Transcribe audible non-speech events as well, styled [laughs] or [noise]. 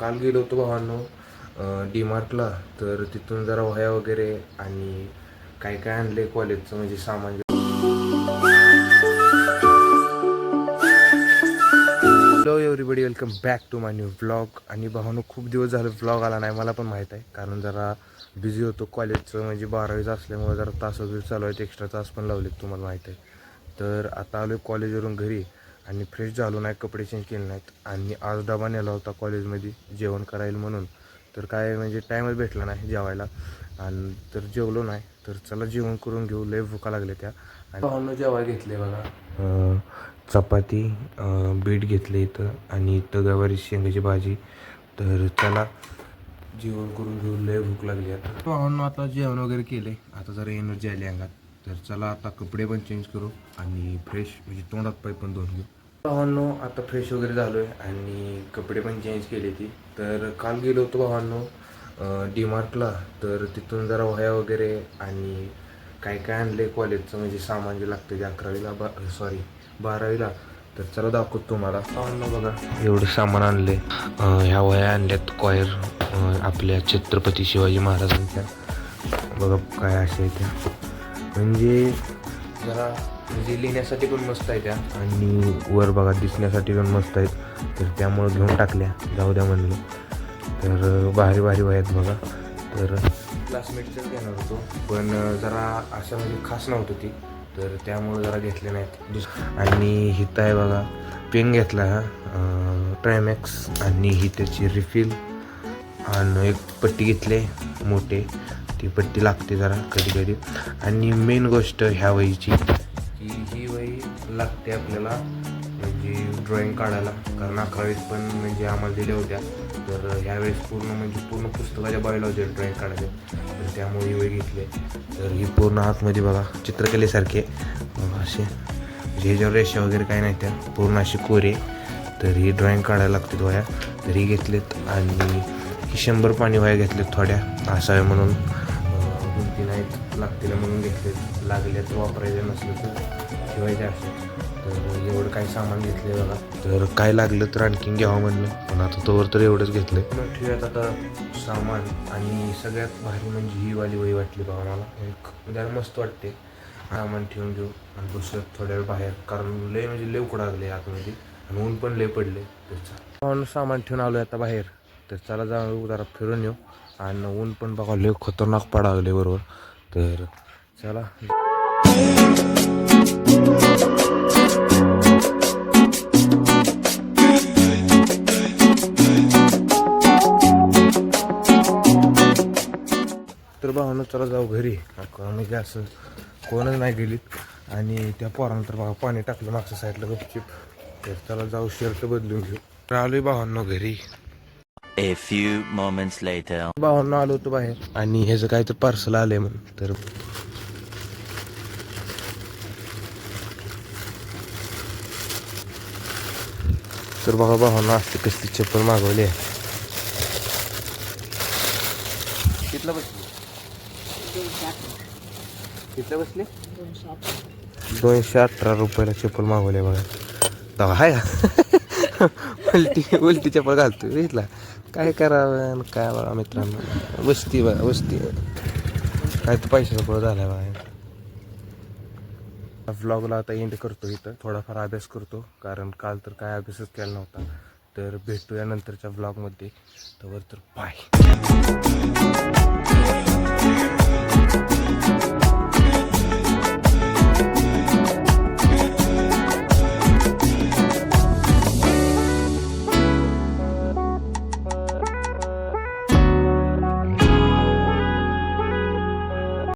काल गेलो होतो भावांनो डी मार्टला तर तिथून जरा वह्या वगैरे आणि काय काय आणले कॉलेजचं म्हणजे सामान. Hello everybody welcome back to my new vlog आणि भावानो खूप दिवस झाले व्लॉग आला नाही मला पण माहीत आहे. कारण जरा बिझी होतो कॉलेजचं म्हणजे बारावीचं असल्यामुळे जरा तास वगैरे चालू आहेत एक्स्ट्रा तास पण लावलेत तुम्हाला माहीत आहे. तर आता आलो कॉलेजवरून घरी. आणि फ्रेश झालो नाही कपडे चेंज केले नाहीत. आणि आज डबा नेला होता कॉलेजमध्ये जेवण करायला म्हणून. तर काय म्हणजे टाईमच भेटला नाही जेवायला. आणि तर जेवलो नाही. तर चला जेवण करून घेऊ. लय भुका लागले त्या. आणि जेवायला घेतले बघा. चपाती बीट घेतले इथं. आणि इथं गवारी शेंगाची भाजी. तर चला जेवण करून घेऊ. लय भूक लागली आता. भावांनो आता जेवण वगैरे केले. आता जरा एनर्जी आली अंगात. तर चला आता कपडे पण चेंज करू. आणि फ्रेश म्हणजे तोंडात पाय पण धुवून घेऊ. भावांनो आता फ्रेश वगैरे झालो आहे आणि कपडे पण चेंज केले ती. तर काल गेलो होतो भावांनो डी मार्टला तर तिथून जरा वह्या वगैरे आणि काय काय आणले कॉलेजचं म्हणजे सामान जे लागतं ते अकरावीला बा सॉरी बारावीला. तर चला दाखवतो तुम्हाला. भावांनो बघा. एवढं सामान आणले ह्या वह्या आणल्यात कॉयर आपल्या छत्रपती शिवाजी महाराजांच्या. बघा काय अशा त्या. म्हणजे जरा म्हणजे लिहिण्यासाठी पण मस्त आहे त्या आणि वर बघा दिसण्यासाठी पण मस्त आहेत. तर त्यामुळं घेऊन टाकल्या. जाऊ द्या म्हणलं. तर भारी भारी आहेत बघा. तर क्लासमेटचंच घेणार होतो. पण जरा असं म्हणजे खास नव्हतं ती. तर त्यामुळं जरा घेतले नाहीत. दुस आणि हिथं आहे बघा. पेन घेतला हा. ट्रायमॅक्स आणि ही त्याची रिफिल आणि एक पट्टी घेतली मोठे. ती पट्टी लागते जरा कधी कधी आणि मेन गोष्ट ह्या वहीची की ही वही लागते आपल्याला म्हणजे ड्रॉइंग काढायला. कारण अकरावीत पण म्हणजे आम्हाला दिल्या होत्या. तर ह्यावेळेस पूर्ण म्हणजे पूर्ण पुस्तकाच्या बायला होते ड्रॉईंग काढायचे. तर त्यामुळे ही वही घेतली. तर ही पूर्ण आतमध्ये बघा चित्रकलेसारखे असे. म्हणजे ह्याच्यावर रेषा वगैरे काही नाही त्या पूर्ण अशी कोरे. तर ही ड्रॉईंग काढायला लागते वह्या तर ही घेतलेत आणि ही शंभर पाणी वह्या घेतलेत थोड्या. असाव्या म्हणून. दोन तीन आहेत लागतील म्हणून घेतलेत लागले तर वापरायचे नसले तर ठेवायचे असे. तर एवढं काही सामान घेतले बघा. तर काय लागलं तर आणखीन घ्यावं म्हणलं. पण आता तोवर तर एवढंच घेतलं मग ठेवूयात आता सामान. आणि सगळ्यात भारी म्हणजे ही वाली वही वाटली बघा मला. एक जरा मस्त वाटते. सामान ठेवून घेऊ आणि बसूयात थोड्या वेळ बाहेर. कारण लय म्हणजे लय उकडा लागले आतमध्ये. आणि ऊन पण लय पडले तर चला. सामान ठेवून आलो आता बाहेर. तर चला जाऊ जरा फिरून येऊ. आणि ऊन पण बघा लय खतरनाक पडा लागले बरोबर. तर चला. तर भावनं चला जाऊ घरी. का म्हणजे असं कोणच नाही गेलीत. आणि त्या पोरानंतर बघा पाणी टाकलं मागच्या साईडला गपचिप. तर चला जाऊ शर्ट बदलून घेऊ. तर आलोय भावांनो घरी. A few moments later. भावांनो आलो होतो बाहेर. आणि ह्याचं काय तर पार्सल आलंय म्हणून तर तर बघा भावांना असते कसली चप्पल मागवली आहे. कितला बसली? कितला बसली? दोनशे अठरा रुपयाला चप्पल मागवले बघा. हाय का? [laughs] उलटी उलटी चप्पल घालतो इथला काय करावं आणि काय बघा मित्रांनो. वस्ती बघा वस्ती. काय तर पैशाचा गोळ झाला बघा. व्लॉगला आता एंड करतो इथं. थोडाफार अभ्यास करतो. कारण काल तर काय अभ्यासच केला नव्हता. तर भेटूया नंतरच्या व्लॉगमध्ये तर बाय